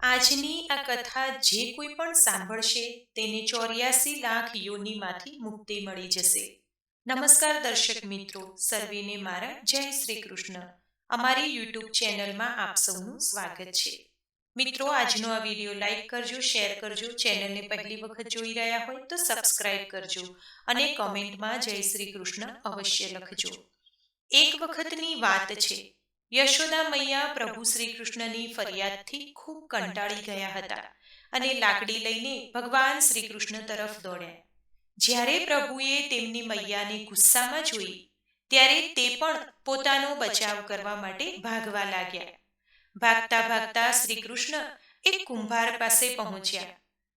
આજની આ કથા જે કોઈ પણ સાંભળશે તેને ચોર્યાસી લાખ યોનીમાંથી મુક્તિ મળી જશે. નમસ્કાર દર્શક મિત્રો, સર્વેને મારા જય શ્રી કૃષ્ણ. અમારી યુટ્યુબ ચેનલમાં આપ સૌનું સ્વાગત છે. મિત્રો, આજનો આ વીડિયો લાઈક કરજો, શેર કરજો, ચેનલને પહેલી વખત જોઈ રહ્યા હોય તો સબસ્ક્રાઇબ કરજો અને કોમેન્ટમાં જય શ્રી કૃષ્ણ અવશ્ય લખજો. એક વખતની વાત છે. યશોદા મૈયા પ્રભુ શ્રી કૃષ્ણની ફરિયાદથી ખૂબ કંટાળી ગયા હતા અને લાકડી લઈને ભગવાન શ્રી કૃષ્ણ તરફ દોડ્યા. જ્યારે પ્રભુએ તેમની મૈયાને ગુસ્સામાં જોઈ, ત્યારે તે પણ પોતાનો બચાવ કરવા માટે ભાગવા લાગ્યા. ભાગતા ભાગતા શ્રી કૃષ્ણ એક કુંભાર પાસે પહોંચ્યા.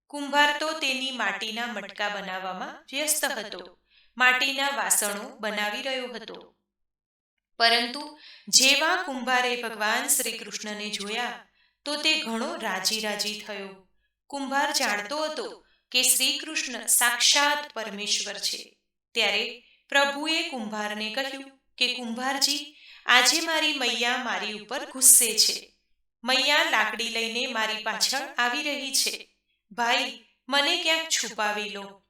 કુંભાર તો તેની માટીના મટકા બનાવવામાં વ્યસ્ત હતો. માટીના વાસણો બનાવી રહ્યો હતો. પરંતુ જેવા કુંભારે ભગવાન શ્રી કૃષ્ણને જોયા, તો તે ઘણો રાજી રાજી થયો. કુંભાર જાણતો હતો કે શ્રી કૃષ્ણ સાક્ષાત પરમેશ્વર છે. ત્યારે પ્રભુએ કુંભારને કહ્યું કે, કુંભારજી, આજે મારી મૈયા મારી ઉપર ગુસ્સે છે. મૈયા લાકડી લઈને મારી પાછળ આવી રહી છે. ભાઈ, મને ક્યાંક છુપાવી લો.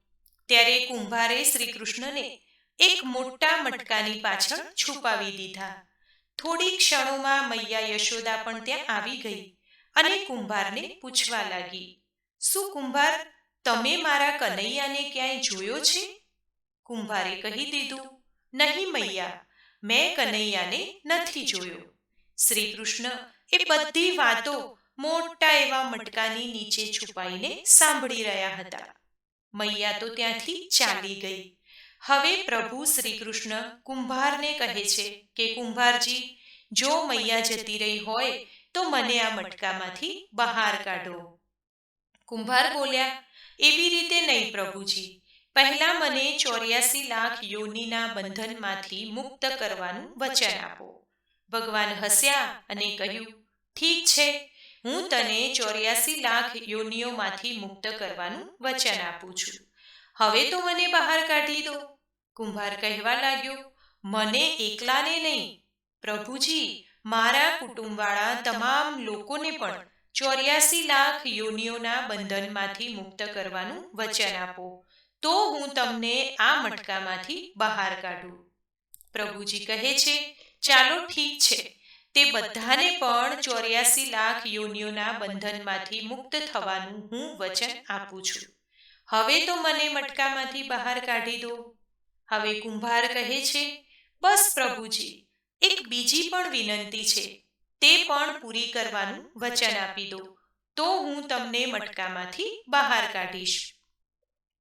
ત્યારે કુંભારે શ્રી કૃષ્ણને એક મોટા મટકાની પાછળ છુપાવી દીધા. થોડી ક્ષણોમાં મૈયા યશોદા પણ ત્યાં આવી ગઈ અને કુંભારને પૂછવા લાગી, શું કુંભાર, તમે મારા કનૈયાને ક્યાંય જોયો છે? કુંભારે કહી દીધું, નહીં મૈયા, મેં કનૈયાને નથી જોયો. શ્રી કૃષ્ણ એ બધી વાતો મોટા એવા મટકાની નીચે છુપાઈને સાંભળી રહ્યા હતા. મૈયા તો ત્યાંથી ચાલી ગઈ. હવે પ્રભુ શ્રી કૃષ્ણ કુંભારને કહે છે કે, કુંભારજી, જો મૈયા જતી રહી હોય, તો મને આ મટકામાંથી બહાર કાઢો. કુંભાર બોલ્યા, એવી રીતે નહીં પ્રભુજી. પહેલા મને ચોર્યાસી લાખ યોનીના બંધનમાંથી મુક્ત કરવાનું વચન આપો. ભગવાન હસ્યા અને કહ્યું, ઠીક છે, હું તને ચોર્યાસી લાખ યોનીઓમાંથી મુક્ત કરવાનું વચન આપું છું. હવે તો મને બહાર કાઢી દો. કુંભાર કહેવા લાગ્યો, મને એકલાને નહીં. પ્રભુજી, મારા કુટુંબવાળા તમામ લોકોને પણ ચોર્યાસી લાખ યોનિઓના બંધનમાંથી મુક્ત કરવાનું વચન આપો. તો હું તમને આ મટકામાંથી બહાર કાઢું. પ્રભુજી કહે છે, ચાલો ઠીક છે. તે બધાને પણ ચોર્યાસી લાખ યોનિઓના બંધનમાંથી મુક્ત થવાનું હું વચન આપું છું. હવે તો મને મટકામાંથી બહાર કાઢી દો. હવે કુંભાર કહે છે, બસ પ્રભુજી, એક બીજી પણ વિનંતી છે. તે પણ પૂરી કરવાનું વચન આપી દો. તો હું તમને મટકામાંથી બહાર કાઢીશ.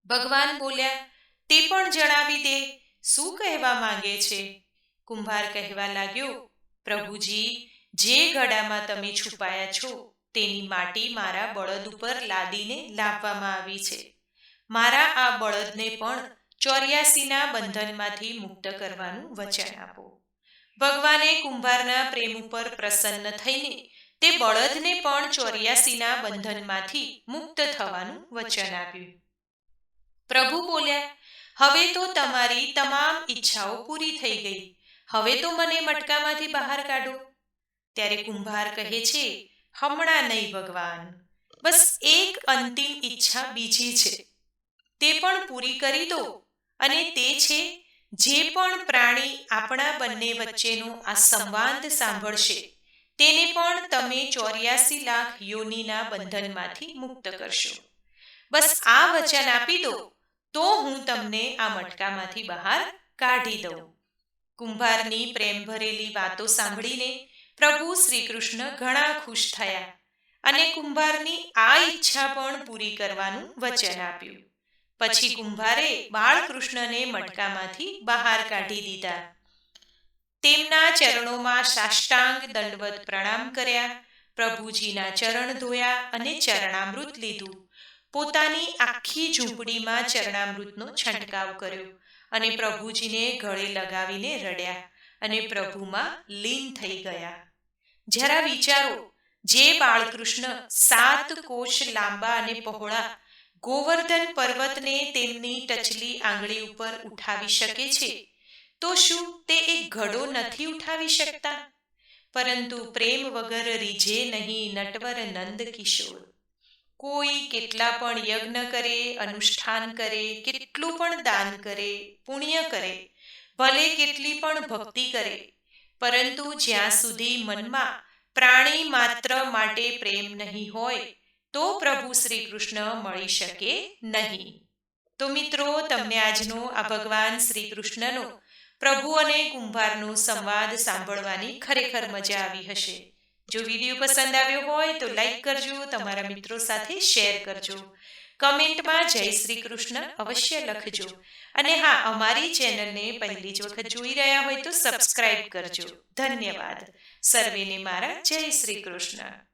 ભગવાન બોલ્યા, તે પણ જણાવી દે, શું કહેવા માંગે છે? કુંભાર કહેવા લાગ્યો, પ્રભુજી, જે ગળામાં તમે છુપાયા છો, તેની માટી મારા બળદ ઉપર લાદીને લાવવામાં આવી છે. મારા આ બળદને પણ ચોર્યાસીના બંધનમાંથી મુક્ત કરવાનું વચન આપો. ભગવાને કુંભારના પ્રેમ ઉપર પ્રસન્ન થઈને તે બળદને પણ ચોર્યાસીના બંધનમાંથી મુક્ત થવાનું વચન આપ્યું. પ્રભુ બોલ્યા, હવે તો તમારી તમામ ઈચ્છાઓ પૂરી થઈ ગઈ. હવે તો મને મટકામાંથી બહાર કાઢો. ત્યારે કુંભાર કહે છે, હમણાં નહીં ભગવાન. બસ એક અંતિમ ઈચ્છા બીજી છે. તે પણ પૂરી કરી દો. અને તે છે, જે પણ પ્રાણી આપણા બંને વચ્ચેનો આ સંવાદ સાંભળશે, તેને પણ તમે ચોર્યાસી લાખ યોનીના બંધનમાંથી મુક્ત કરશો. બસ આ વચન આપી દો, તો હું તમને આ મટકામાંથી બહાર કાઢી દઉં. કુંભારની પ્રેમ ભરેલી વાતો સાંભળીને પ્રભુ શ્રી કૃષ્ણ ઘણા ખુશ થયા અને કુંભારની આ ઈચ્છા પણ પૂરી કરવાનું વચન આપ્યું. પછી કુંભારે બાળકૃષ્ણને મટકામાંથી બહાર કાઢી દીધા. તેમના ચરણોમાં સાષ્ટાંગ દંડવત પ્રણામ કર્યા, પ્રભુજીના ચરણ ધોયા અને ચરણામૃત લીધું. પોતાની આખી ઝૂંપડીમાં ચરણામૃતનો છંટકાવ કર્યો અને પ્રભુજીને ગળે લગાવીને રડ્યા અને પ્રભુમાં લીન થઈ ગયા. જરા વિચારો, જે બાળકૃષ્ણ સાત કોષ લાંબા અને પહોળા ગોવર્ધન પર્વતને તેમની ટચલી આંગળી ઉપર ઉઠાવી શકે છે. તો શું તે એક ઘડો નથી ઉઠાવી શકતા? પરંતુ પ્રેમ વગર રીઝે નહીં નટવર નંદ કિશોર. કોઈ કેટલા પણ યજ્ઞ કરે, અનુષ્ઠાન કરે, કેટલું પણ દાન કરે, પુણ્ય કરે, ભલે કેટલી પણ ભક્તિ કરે, પરંતુ જ્યાં સુધી મનમાં પ્રાણી માત્ર માટે પ્રેમ નહીં હોય તો પ્રભુ શ્રી કૃષ્ણ મળી શકે નહીં. તો મિત્રો તમને આજનો આ ભગવાન શ્રી કૃષ્ણનો પ્રભુ અને કુંભારનો સંવાદ સાંભળવાની ખરેખર મજા આવી હશે. જો વીડિયો પસંદ આવ્યો હોય તો લાઈક કરજો તમારા મિત્રો સાથે શેર કરજો. કમેન્ટમાં જય શ્રી કૃષ્ણ અવશ્ય લખજો. અને હા અમારી ચેનલને પહેલી જ વખત જોઈ રહ્યા હોય તો સબસ્ક્રાઇબ કરજો. ધન્યવાદ. સર્વેને મારા જય શ્રી કૃષ્ણ.